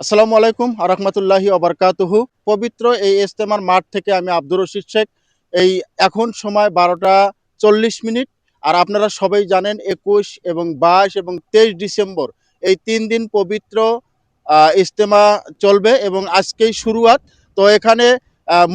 আসসালামু আলাইকুম আরহামতুল্লাহি আবরকাতুহু পবিত্র এই ইস্তেমার মাঠ থেকে আমি আব্দুর রশিদ শেখ। এই এখন সময় বারোটা চল্লিশ মিনিট। আর আপনারা সবাই জানেন একুশ এবং বাইশ এবং তেইশ ডিসেম্বর এই তিন দিন পবিত্র আহ, ইস্তেমা চলবে এবং আজকেই শুরুয়াত। তো এখানে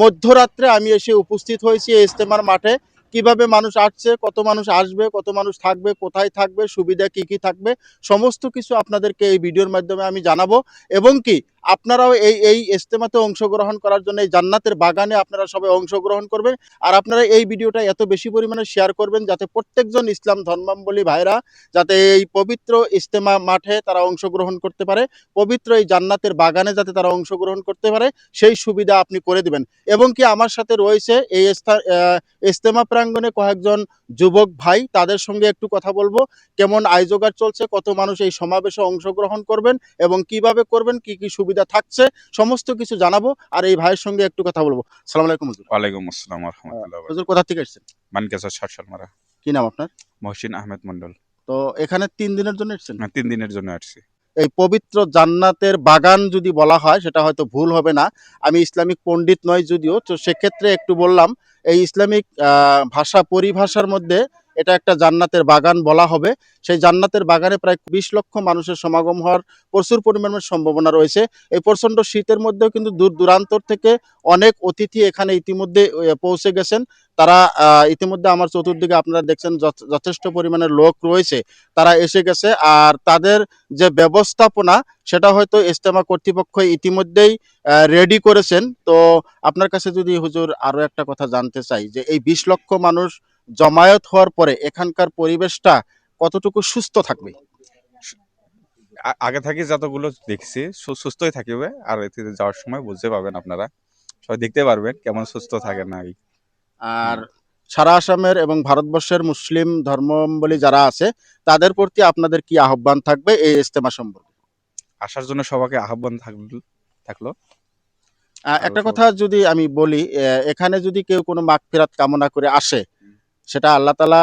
মধ্যরাত্রে আমি এসে উপস্থিত হয়েছি এই ইস্তেমার মাঠে। কীভাবে মানুষ আসছে, কত মানুষ আসবে, কত মানুষ থাকবে, কোথায় থাকবে, সুবিধা কি কি থাকবে, সমস্ত কিছু আপনাদেরকে এই ভিডিওর মাধ্যমে আমি জানাব। এবং কি আপনারাও এই এই ইস্তেমাতে অংশগ্রহণ করার জন্য এই জান্নাতের বাগানে আপনারা সবাই অংশগ্রহণ করবেন। আর আপনারা এই ভিডিওটা এত বেশি পরিমাণে শেয়ার করবেন যাতে প্রত্যেকজন ইসলাম ধর্মাবলী ভাইরা যাতে এই পবিত্র ইস্তেমা মাঠে তারা অংশগ্রহণ করতে পারে পবিত্র এই জান্নাতের বাগানে যাতে তারা অংশগ্রহণ করতে পারে সেই সুবিধা আপনি করে দেবেন। এবং কি আমার সাথে রয়েছে এই আহ, প্রাঙ্গণে কয়েকজন যুবক ভাই তাদের সঙ্গে একটু কথা বলব। কেমন আয়োজগার চলছে কত মানুষ এই সমাবেশে অংশগ্রহণ করবেন এবং কীভাবে করবেন কি কি সুবিধা থাকছে সমস্ত কিছু জানাব আর এই ভাইয়ের সঙ্গে একটু কথা বলব। সালাম আলাইকুম হুজুর। ওয়ালাইকুম আসসালাম রহমতুল্লাহ হুজুর কোথা থেকে এসেছেন? মানকেসা ষাটশাল কি নাম আপনার? মহসিন আহমেদ মন্ডল তো এখানে তিন দিনের জন্য এসেছেন? আমি তিন দিনের জন্য আসছি। এই পবিত্র জান্নাতের বাগান যদি বলা হয় সেটা হয়তো ভুল হবে না। আমি ইসলামিক পণ্ডিত নয় যদিও তো সেক্ষেত্রে একটু বললাম এই ইসলামিক আহ, ভাষা পরিভাষার মধ্যে এটা একটা জান্নাতের বাগান বলা হবে। সেই জান্নাতের বাগানে প্রায় বিশ লক্ষ মানুষের সমাগম হওয়ার প্রচুর পরিমাণের সম্ভাবনা রয়েছে। এই প্রচণ্ড শীতের মধ্যেও কিন্তু দূর দূরান্তর থেকে অনেক অতিথি এখানে ইতিমধ্যে পৌঁছে গেছেন। তারা ইতিমধ্যে আমার চতুর্দিকে আপনারা দেখছেন যথ- যথেষ্ট পরিমাণের লোক রয়েছে। তারা এসে গেছে আর তাদের যে ব্যবস্থাপনা, সেটা হয়তো ইস্তেমা কর্তৃপক্ষ ইতিমধ্যেই রেডি করেছেন। তো আপনার কাছে যদি হুজুর আরও একটা কথা জানতে চাই, যে এই বিশ লক্ষ মানুষ জমায়েত হওয়ার পরে এখানকার পরিবেশটা কতটুকু সুস্থ থাকবে? আগে থেকে যতগুলো দেখছি সুস্থই থাকিবে। আর এতে যাওয়ার সময় বুঝতে পারবেন আপনারা। সবাই দেখতে পারবেন কেমন সুস্থ থাকে না। আর সারা আসামের এবং ভারতবর্ষের মুসলিম ধর্মাবলম্বী যারা আছে তাদের প্রতি আপনাদের কি আহ্বান থাকবে এই ইস্তেমা সম্পর্কে? আসার জন্য সবাইকে আহ্বান থাকল একটা কথা যদি আমি বলি এখানে যদি কেউ কোনো মাগফিরাত কামনা করে আসে সেটা আল্লাহ তালা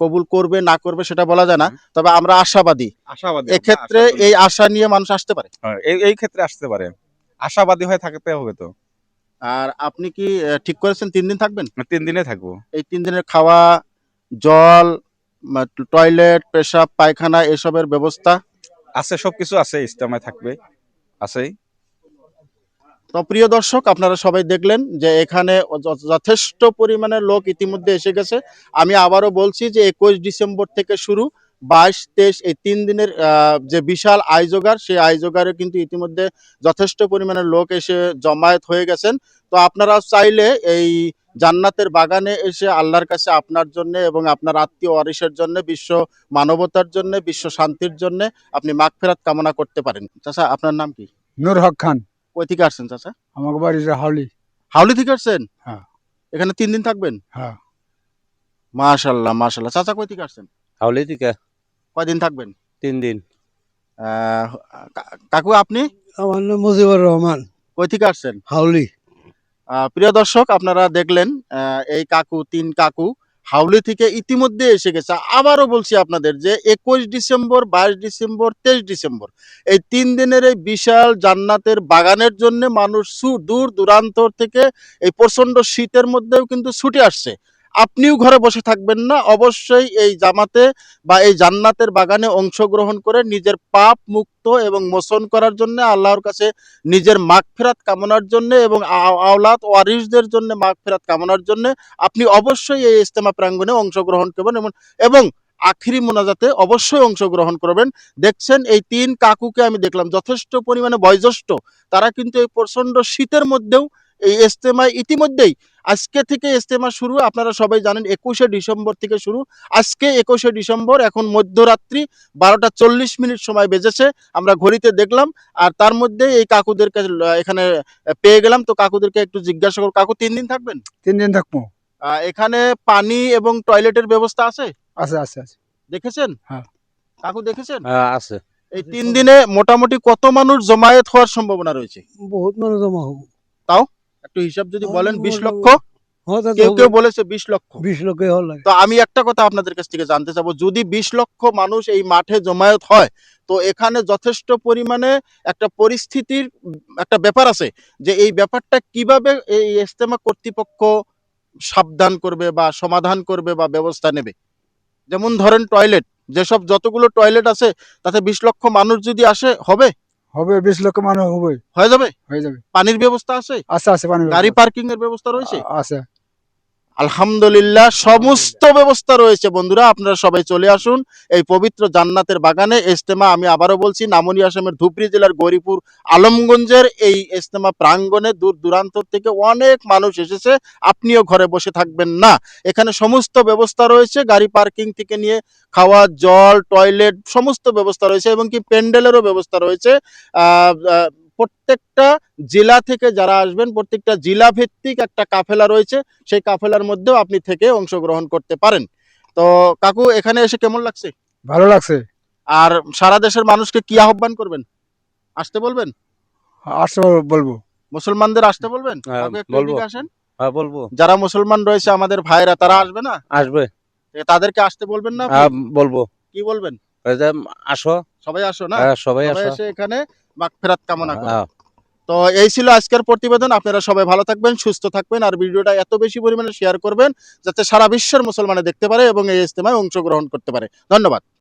কবুল করবে না করবে সেটা বলা যায় না। তবে আমরা আশাবাদী। আশাবাদী এক্ষেত্রে এই আশা নিয়ে মানুষ আসতে পারে। এই এই ক্ষেত্রে আসতে পারে। আশাবাদী হয়ে থাকতে হবে তো। আর আপনি কি ঠিক করেছেন? তিন দিন থাকবেন? তিন দিনে থাকব। এই তিন দিনের খাওয়া জল টয়লেট পেশাব পায়খানা এসবের ব্যবস্থা? আছে সবকিছু আছে ইস্তেমায় থাকবে। আছেই। তো প্রিয় দর্শক, আপনারা সবাই দেখলেন যে এখানে যথেষ্ট পরিমাণে লোক ইতিমধ্যে এসে গেছে। আমি আবারও বলছি যে একুশ ডিসেম্বর থেকে শুরু, বাইশ, তেইশ এই তিন দিনের যে বিশাল আয়োজগার সেই আয়োজগারে কিন্তু ইতিমধ্যে যথেষ্ট পরিমাণে লোক এসে জমায়েত হয়ে গেছেন। তো আপনারা চাইলে এই জান্নাতের বাগানে এসে আল্লাহর কাছে আপনার জন্য এবং আপনার আত্মীয় ওয়ারিসের জন্য, বিশ্ব মানবতার জন্য, বিশ্ব শান্তির জন্য আপনি মাগফেরাত কামনা করতে পারেন। চাচা, আপনার নাম কি? নূর হক খান। কই থেকে আসছেন চাচা? আমাকে বাড়ি যে হাওলি হাওলি থেকে আসছেন? হ্যাঁ। এখানে তিন দিন থাকবেন? হ্যাঁ। মাশাল্লাহ মাশাল্লাহ। চাচা কই থেকে আসছেন? হাওলি থেকে। কয়দিন থাকবেন? তিন দিন। কাকু আপনি? আমার নাম মুজিবুর রহমান। কই থেকে আসছেন? হাওলি আহ, প্রিয় দর্শক আপনারা দেখলেন এই কাকু তিন কাকু হাউলি থেকে ইতিমধ্যে এসে গেছে। আবারও বলছি আপনাদের যে একুশ ডিসেম্বর, বাইশ ডিসেম্বর, তেইশ ডিসেম্বর, এই তিন দিনের এই বিশাল জান্নাতের বাগানের জন্য মানুষ দূর দূরান্তর থেকে এই প্রচণ্ড শীতের মধ্যেও কিন্তু ছুটে আসছে। আপনিও ঘরে বসে থাকবেন না। অবশ্যই এই জামাতে বা এই জান্নাতের বাগানে অংশগ্রহণ করে নিজের পাপ মুক্ত এবং মোচন করার জন্য, আল্লাহর কাছে নিজের মাগফিরাত কামনার জন্য এবং আওলাদ ওয়ারিসদের জন্য মাগফিরাত কামনার জন্য আপনি অবশ্যই এই ইস্তেমা প্রাঙ্গণে অংশগ্রহণ করবেন এবং এবং আখিরি মোনাজাতে অবশ্যই অংশগ্রহণ করবেন। দেখছেন এই তিন কাকুকে আমি দেখলাম। যথেষ্ট পরিমাণে বয়োজ্যেষ্ঠ। তারা কিন্তু এই প্রচণ্ড শীতের মধ্যেও এই ইস্তেমায় ইতিমধ্যেই আজকে থেকে ইজতেমা শুরু আপনারা সবাই জানেন একুশে ডিসেম্বর থেকে শুরু। আজকে একুশে ডিসেম্বর এখন মধ্যরাত্রি বারোটা চল্লিশ মিনিট সময় বেজেছে আমরা ঘড়িতে দেখলাম আর তার মধ্যে এই কাকুদেরকে এখানে পেয়ে গেলাম। তো কাকুদেরকে একটু জিজ্ঞাসা করব কাকু তিন দিন থাকবেন? তিন দিন থাকব। এখানে পানি এবং টয়লেটের ব্যবস্থা আছে? আছে আছে আছে। দেখেছেন? হ্যাঁ। কাকু দেখেছেন? হ্যাঁ, আছে। এই তিন দিনে মোটামুটি কত মানুষ জমায়েত হওয়ার সম্ভাবনা রয়েছে? বহুত মানুষ জমা হব। একটু হিসাব যদি বলেন বিশ লক্ষ? কেউ কেউ বলেছে বিশ লক্ষ। বিশ লোকে তো আমি একটা কথা আপনাদের কাছ থেকে জানতে চাবো যদি বিশ লক্ষ মানুষ এই মাঠে জমায়েত হয় তো এখানে যথেষ্ট পরিমাণে একটা পরিস্থিতির একটা ব্যাপার আছে যে এই ব্যাপারটা কীভাবে এই ইজতেমা কর্তৃপক্ষ সাবধান করবে বা সমাধান করবে বা ব্যবস্থা নেবে? যেমন ধরেন টয়লেট যেসব যতগুলো টয়লেট আছে তাতে বিশ লক্ষ মানুষ যদি আসে হবে? হবে বিশ লক্ষ মানুষ হবে হয়ে যাবে? হয়ে যাবে। পানির ব্যবস্থা আছে? আছে আছে পানি গাড়ি পার্কিং এর ব্যবস্থা রয়েছে? আছে। আলহামদুলিল্লাহ, সমস্ত ব্যবস্থা রয়েছে বন্ধুরা, আপনারা সবাই চলে আসুন। এই পবিত্র জান্নাতের বাগানে ইজতেমা, আমি আবারও বলছি, নামনি আসামের ধুবড়ী জেলার গৌরীপুর, আলমগঞ্জের এই ইজতেমা প্রাঙ্গণে দূর দূরান্ত থেকে অনেক মানুষ এসেছে, আপনিও ঘরে বসে থাকবেন না। এখানে সমস্ত ব্যবস্থা রয়েছে, গাড়ি পার্কিং থেকে নিয়ে খাওয়া, জল, টয়লেট, সমস্ত ব্যবস্থা রয়েছে, এবং কি প্যান্ডেলেরও ব্যবস্থা রয়েছে। প্রত্যেকটা জেলা থেকে যারা আসবেন প্রত্যেকটা জেলা ভিত্তিক একটা কাফেলা রয়েছে সেই কাফেলার মধ্যেও আপনি থেকে অংশগ্রহণ করতে পারেন। তো কাকু এখানে এসে কেমন লাগছে? ভালো লাগছে। আর সারা দেশের মানুষকে কি আহ্বান করবেন? আসতে বলবেন? আসতে বলব মুসলমানদের আসতে বলবেন? হ্যাঁ। আসেন। হ্যাঁ বলব। যারা মুসলমান রয়েছে আমাদের ভাইরা তারা আসবে না? আসবে। তাদেরকে আসতে বলবেন না হ্যাঁ বলব। কি বলবেন? আসো। সবাই আসো না? হ্যাঁ, সবাই সবাই আসো। এসে এখানে ফেরাত কামনা করো। হ্যাঁ। তো এই ছিল আজকের প্রতিবেদন। আপনারা সবাই ভালো থাকবেন সুস্থ থাকবেন আর ভিডিওটা এত বেশি পরিমাণে শেয়ার করবেন যাতে সারা বিশ্বের মুসলমানে দেখতে পারে এবং এই ইজতেমায় অংশগ্রহণ করতে পারে। ধন্যবাদ।